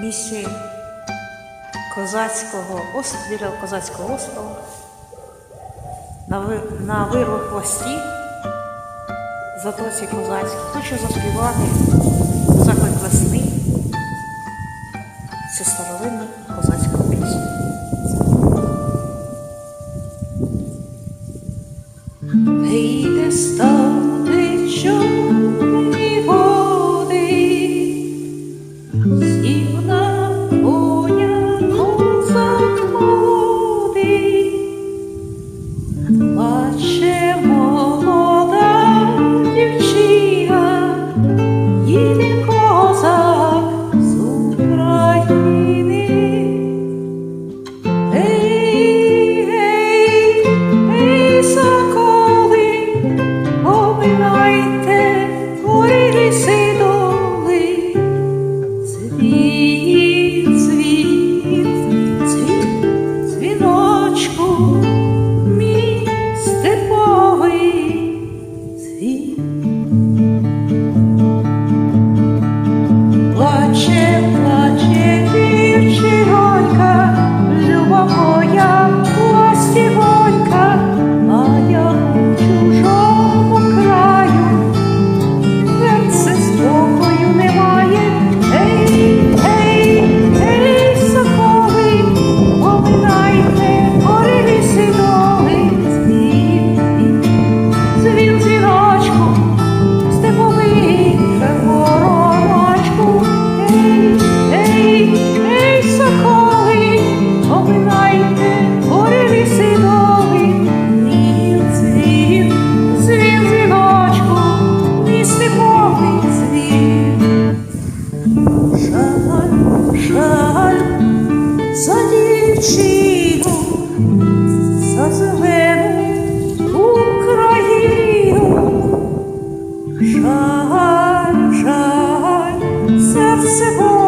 місці козацького острова, козацького острова, на, ви- на вирву хвості, затоці козацькій. Хочу заспівати заклик весни. Це старовинна їде козак з України. Ей, ей, ей, соколи, обивай. Senhor.